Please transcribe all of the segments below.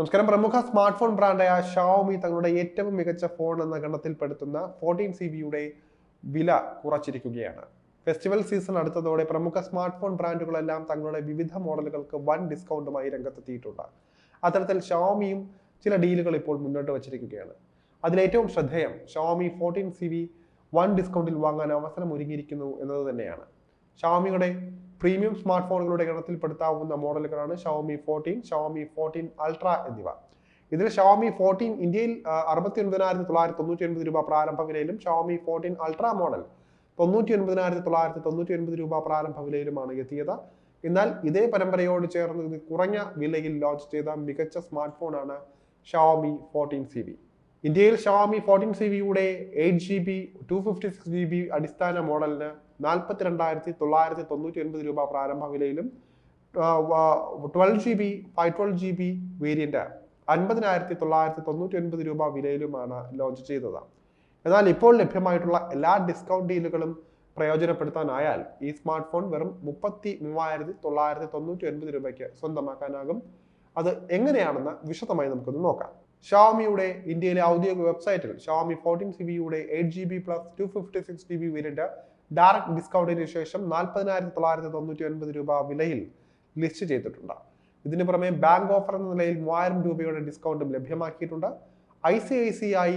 നമസ്കാരം. പ്രമുഖ smart phone ബ്രാൻഡായ ഷാവമി തങ്ങളുടെ ഏറ്റവും മികച്ച ഫോൺ എന്ന ഗണത്തിൽപ്പെടുത്തുന്ന ഫോർട്ടീൻ സി ബിയുടെ വില കുറച്ചിരിക്കുകയാണ്. ഫെസ്റ്റിവൽ സീസൺ അടുത്തതോടെ പ്രമുഖ സ്മാർട്ട് ഫോൺ ബ്രാൻഡുകളെല്ലാം തങ്ങളുടെ വിവിധ മോഡലുകൾക്ക് വൺ ഡിസ്കൗണ്ടുമായി രംഗത്തെത്തിയിട്ടുണ്ട്. അത്തരത്തിൽ ഷാവമിയും ചില ഡീലുകൾ ഇപ്പോൾ മുന്നോട്ട് വച്ചിരിക്കുകയാണ്. അതിലേറ്റവും ശ്രദ്ധേയം Xiaomi fourteen C B one ഡിസ്കൗണ്ടിൽ വാങ്ങാൻ അവസരം ഒരുങ്ങിയിരിക്കുന്നു എന്നത് തന്നെയാണ്. ഷാവമിയുടെ പ്രീമിയം സ്മാർട്ട് ഫോണുകളുടെ ഗണത്തിൽപ്പെടുത്താവുന്ന മോഡലുകളാണ് Xiaomi fourteen Xiaomi fourteen ultra എന്നിവ. ഇതിൽ ഷവോമി ഫോർട്ടീൻ ഇന്ത്യയിൽ അറുപത്തി ഒൻപതിനായിരത്തി തൊള്ളായിരത്തി തൊണ്ണൂറ്റി ഒൻപത് രൂപ പ്രാരംഭ വിലയിലും ഷവോമി ഫോർട്ടീൻ അൾട്ര മോഡൽ തൊണ്ണൂറ്റി ഒൻപതിനായിരത്തി തൊള്ളായിരത്തി തൊണ്ണൂറ്റി ഒൻപത് രൂപ പ്രാരംഭ വിലയിലുമാണ് എത്തിയത്. എന്നാൽ ഇതേ പരമ്പരയോട് ചേർന്ന് കുറഞ്ഞ വിലയിൽ ലോഞ്ച് ചെയ്ത മികച്ച സ്മാർട്ട് ഫോണാണ് ഷവോമി ഫോർട്ടീൻ സി ഇന്ത്യയിൽ ഷവാമി ഫോർട്ടീൻ സി ബിയുടെ eight G B two fifty six G B അടിസ്ഥാന മോഡലിന് നാൽപ്പത്തി രണ്ടായിരത്തി തൊള്ളായിരത്തി തൊണ്ണൂറ്റി ഒൻപത് രൂപ പ്രാരംഭ വിലയിലും twelve G B five twelve G B variant അൻപതിനായിരത്തി തൊള്ളായിരത്തി തൊണ്ണൂറ്റി ഒൻപത് രൂപ വിലയിലുമാണ് ലോഞ്ച് ചെയ്തത്. എന്നാൽ ഇപ്പോൾ ലഭ്യമായിട്ടുള്ള എല്ലാ ഡിസ്കൗണ്ട് ഡീലുകളും പ്രയോജനപ്പെടുത്താനായാൽ ഈ സ്മാർട്ട് ഫോൺ വെറും മുപ്പത്തി മൂവായിരത്തി തൊള്ളായിരത്തി തൊണ്ണൂറ്റി ഒൻപത് രൂപയ്ക്ക് സ്വന്തമാക്കാനാകും. അത് എങ്ങനെയാണെന്ന് വിശദമായി നമുക്കൊന്ന് നോക്കാം. ഷാമിയുടെ ഇന്ത്യയിലെ ഔദ്യോഗിക വെബ്സൈറ്റിൽ ഷാമി ഫോർട്ടീൻ സി ബിയുടെ eight G B plus two fifty six G B variant direct ഡിസ്കൗണ്ടിന് ശേഷം നാൽപ്പതിനായിരത്തി തൊള്ളായിരത്തി തൊണ്ണൂറ്റി ഒൻപത് രൂപ വിലയിൽ ലിസ്റ്റ് ചെയ്തിട്ടുണ്ട്. ഇതിന് പുറമെ ബാങ്ക് ഓഫർ എന്ന നിലയിൽ മൂവായിരം രൂപയുടെ ഡിസ്കൗണ്ടും ലഭ്യമാക്കിയിട്ടുണ്ട്. I C I C I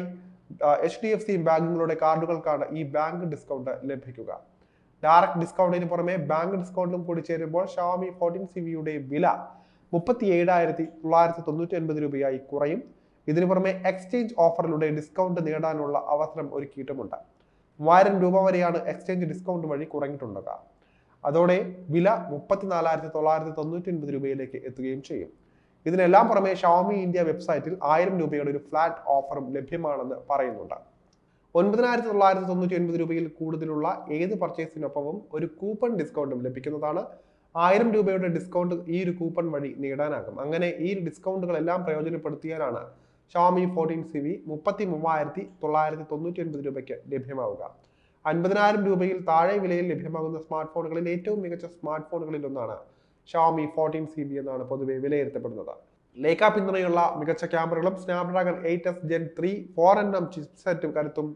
H D F C ബാങ്കുകളുടെ കാർഡുകൾക്കാണ് ഈ ബാങ്ക് ഡിസ്കൗണ്ട് ലഭിക്കുക. ഡയറക്ട് ഡിസ്കൗണ്ടിന് പുറമെ ബാങ്ക് ഡിസ്കൗണ്ടും കൂടി ചേരുമ്പോൾ ഷാമി ഫോർട്ടീൻ സി വിയുടെ വില മുപ്പത്തി ഏഴായിരത്തി തൊള്ളായിരത്തി തൊണ്ണൂറ്റി ഒൻപത് രൂപയായി കുറയും. ഇതിനു പുറമെ എക്സ്ചേഞ്ച് ഓഫറിലൂടെ ഡിസ്കൗണ്ട് നേടാനുള്ള അവസരം ഒരുക്കിയിട്ടുമുണ്ട് മൂവായിരം രൂപ വരെയാണ് എക്സ്ചേഞ്ച് ഡിസ്കൗണ്ട് വഴി കുറഞ്ഞിട്ടുണ്ടാകുക അതോടെ വില മുപ്പത്തിനാലായിരത്തി തൊള്ളായിരത്തി തൊണ്ണൂറ്റി ഒൻപത് രൂപയിലേക്ക് എത്തുകയും ചെയ്യും. ഇതിനെല്ലാം പുറമെ ഷവമി ഇന്ത്യ വെബ്സൈറ്റിൽ ആയിരം രൂപയുടെ ഒരു ഫ്ലാറ്റ് ഓഫറും ലഭ്യമാണെന്ന് പറയുന്നുണ്ട്. ഒൻപതിനായിരത്തി തൊള്ളായിരത്തി തൊണ്ണൂറ്റി ഒൻപത് രൂപയിൽ കൂടുതലുള്ള ഏത് പർച്ചേസിനൊപ്പവും ഒരു കൂപ്പൺ ഡിസ്കൗണ്ടും ലഭിക്കുന്നതാണ്. ആയിരം രൂപയുടെ ഡിസ്കൗണ്ട് ഈ ഒരു കൂപ്പൺ വഴി നേടാനാകും. അങ്ങനെ ഈ ഡിസ്കൗണ്ടുകളെല്ലാം പ്രയോജനപ്പെടുത്തിയാലാണ് ഷാമി ഫോർട്ടീൻ സി വി മുപ്പത്തി മൂവായിരത്തി തൊള്ളായിരത്തി തൊണ്ണൂറ്റി ഒൻപത് രൂപയ്ക്ക് ലഭ്യമാവുക. അൻപതിനായിരം രൂപയിൽ താഴെ വിലയിൽ ലഭ്യമാകുന്ന സ്മാർട്ട് ഫോണുകളിൽ ഏറ്റവും മികച്ച സ്മാർട്ട് ഫോണുകളിൽ ഒന്നാണ് ഷോമി ഫോർട്ടീൻ സി ബി എന്നാണ് പൊതുവെ വിലയിരുത്തപ്പെടുന്നത്. ലേക്ക പിന്തുണയുള്ള മികച്ച ക്യാമറകളും Snapdragon eight S gen three four N M ചിപ്സെറ്റും കരുത്തും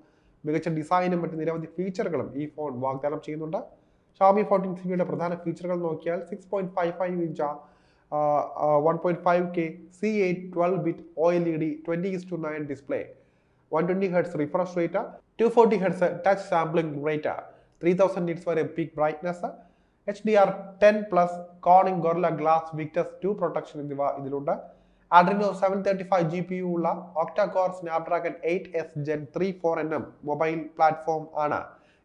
മികച്ച ഡിസൈനും മറ്റ് നിരവധി ഫീച്ചറുകളും ഈ ഫോൺ വാഗ്ദാനം ചെയ്യുന്നുണ്ട്. ഷാമി ഫോർട്ടീൻ സി ബിയുടെ പ്രധാന ഫീച്ചറുകൾ നോക്കിയാൽ six point five five inch one point five K C eight twelve bit O L E D twenty is to nine display one twenty hertz refresh rate two forty hertz touch sampling rate three thousand nits വരെ peak brightness H D R ten plus Corning Gorilla glass Victus two protection എന്നിവ ഇതിലുണ്ട്. Adreno seven thirty five G P U ഉള്ള octa core Snapdragon eight S gen three four N M mobile platform ആണ്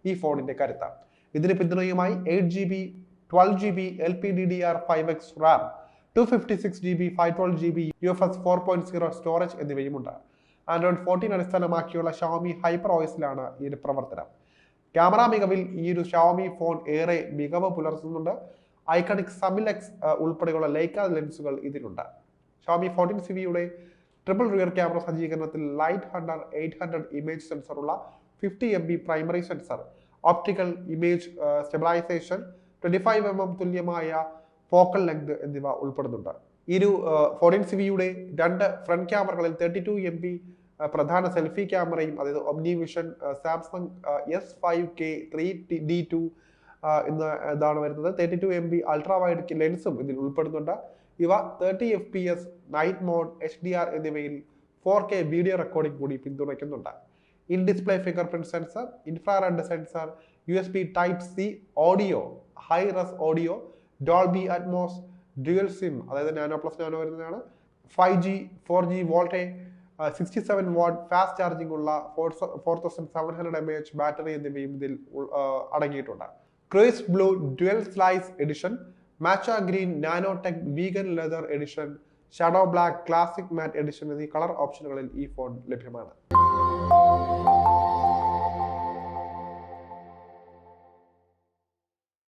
ഈ ഫോണിന്റെ കരുത്ത്. ഇതിന് പിന്തുണയുമായി eight G B twelve G B L P D D R five X RAM two fifty six G B five twelve G B U F S four point zero storage എന്നിവയുമുണ്ട്. Android fourteen അടിസ്ഥാനമാക്കിയുള്ള Xiaomi hyper ഓയിസിലാണ് ഈ പ്രവർത്തനം. Camera മികവിൽ ഈ ഒരു Xiaomi phone ഏറെ മികവ് പുലർത്തുന്നുണ്ട്. Iconic സമിലെക്സ് ഉൾപ്പെടെയുള്ള Leica ലെൻസുകൾ ഇതിലുണ്ട്. ഷവമി ഫോർട്ടീൻ സി വിയുടെ ട്രിപ്പിൾ റിയർ ക്യാമറ സജ്ജീകരണത്തിൽ light hunter eight hundred image സെൻസറുള്ള fifty M B primary sensor optical image stabilisation twenty five M M തുല്യമായ ഫോക്കൽ ലെങ്ത് എന്നിവ ഉൾപ്പെടുന്നുണ്ട്. ഇരു ഫോറിൻ ഫോർട്ടീൻ സി വിയുടെ രണ്ട് ഫ്രണ്ട് ക്യാമറകളിൽ തേർട്ടി ടു എം ബി പ്രധാന സെൽഫി ക്യാമറയും അതായത് OmniVision Samsung S five K three D two എന്ന ഇതാണ് വരുന്നത്. Thirty two M B ultra wide ലെൻസും ഇതിൽ ഉൾപ്പെടുന്നുണ്ട്. ഇവ thirty F P S night mode H D R എന്നിവയിൽ ഫോർ കെ വീഡിയോ റെക്കോർഡിംഗ് കൂടി പിന്തുണയ്ക്കുന്നുണ്ട്. In display fingerprint sensor infrared sensor U S B type C audio hi res audio Dolby Atmos dual SIM അതായത് nano plus nano വരുന്നതാണ്. Five G four G VoLTE sixty seven watt fast charging ഉള്ള four four thousand seven hundred M H battery എന്നിവയും ഇതിൽ അടങ്ങിയിട്ടുണ്ട്. Cruise blue dual slice edition matcha green nano tech vegan leather edition shadow black classic matte edition എന്നീ colour ഓപ്ഷനുകളിൽ ഈ phone ലഭ്യമാണ്.